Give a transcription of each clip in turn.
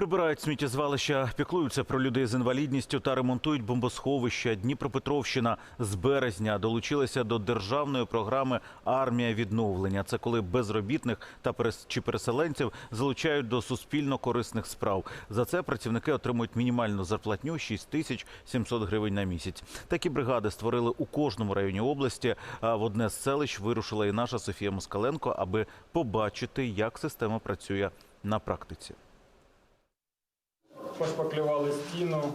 Прибирають сміттєзвалища, піклуються про людей з інвалідністю та ремонтують бомбосховища. Дніпропетровщина з березня долучилася до державної програми Армія відновлення. Це коли безробітних та перес- чи переселенців залучають до суспільно корисних справ. За це працівники отримують мінімальну зарплатню 6 тисяч 700 гривень на місяць. Такі бригади створили у кожному районі області. А в одне з селищ вирушила і наша Софія Москаленко, аби побачити, як система працює на практиці. Пошпаклевали стіну,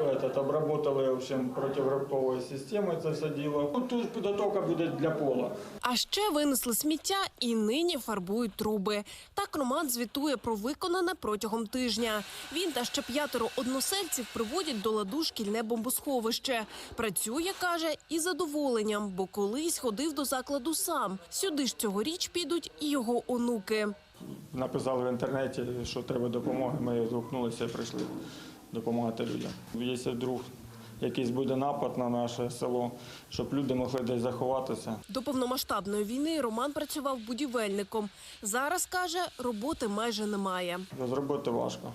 этот, обработали в общем, противогрибковою системою це все діло. Ну, Тут підготовка буде для пола. А ще винесли сміття і нині фарбують труби. Так Роман звітує про виконане протягом тижня. Він та ще п'ятеро односельців приводять до ладу шкільне бомбосховище. Працює, каже, із задоволенням, бо колись ходив до закладу сам. Сюди ж цьогоріч підуть і його онуки. Написали в інтернеті, що треба допомоги. Ми згукнулися і прийшли допомагати людям. Якщо вдруг якийсь буде напад на наше село, щоб люди могли десь заховатися. До повномасштабної війни Роман працював будівельником. Зараз каже, роботи майже немає. Зробити важко.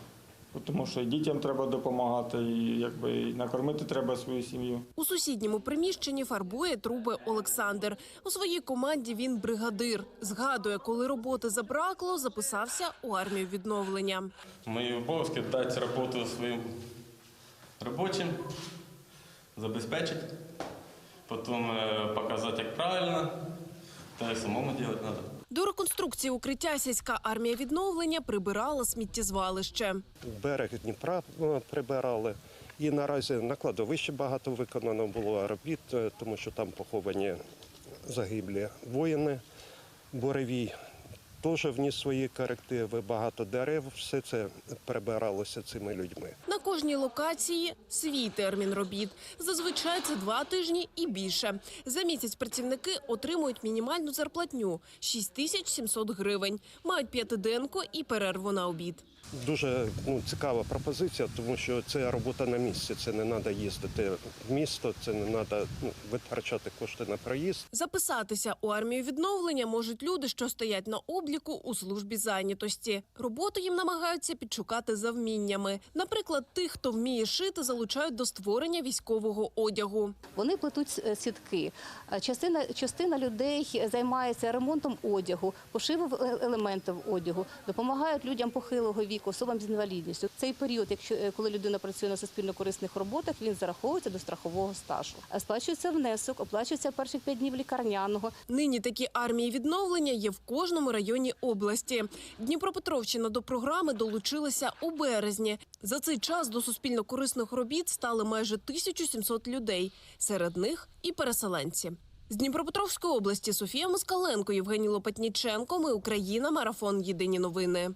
Тому що і дітям треба допомагати, і якби і накормити треба свою сім'ю. У сусідньому приміщенні фарбує труби Олександр. У своїй команді він бригадир. Згадує, коли роботи забракло, записався у армію відновлення. Мої обов'язки дати роботу своїм робочим, забезпечити, потім е, показати, як правильно, та й самому робити треба. До реконструкції укриття сільська армія відновлення прибирала сміттєзвалище. берег Дніпра е, прибирали. І наразі на кладовищі багато виконано було робіт, е, тому що там поховані загиблі воїни. Буревій теж вніс свої корективи, багато дерев, все це прибиралося цими людьми. На кожній локації свій термін робіт. Зазвичай це два тижні і більше. За місяць працівники отримують мінімальну зарплатню 6700 гривень. Мають п'ятиденку і перерву на обід. Дуже ну, цікава пропозиція, тому що це робота на місці. Це не треба їздити в місто, це не треба ну, витрачати кошти на проїзд. Записатися у армію відновлення можуть люди, що стоять на обліку у службі зайнятості. Роботу їм намагаються підшукати за вміннями. Наприклад, тих, хто вміє шити, залучають до створення військового одягу. Вони плетуть сітки. Е, Частина, частина людей займається ремонтом одягу, пошивом е- елементів одягу, допомагають людям похилого віку, особам з інвалідністю. Цей період, якщо е, коли людина працює на суспільно-корисних роботах, він зараховується до страхового стажу. Сплачується внесок, оплачується перших п'ять днів лікарняного. Нині такі армії відновлення є в кожному районі області. Дніпропетровщина до програми долучилася у березні. За цей час до суспільно-корисних робіт стали майже 1700 людей. Серед них і переселенці. З Дніпропетровської області Софія Москаленко, Євгеній Лопатніченко. Ми Україна. Марафон. Єдині новини.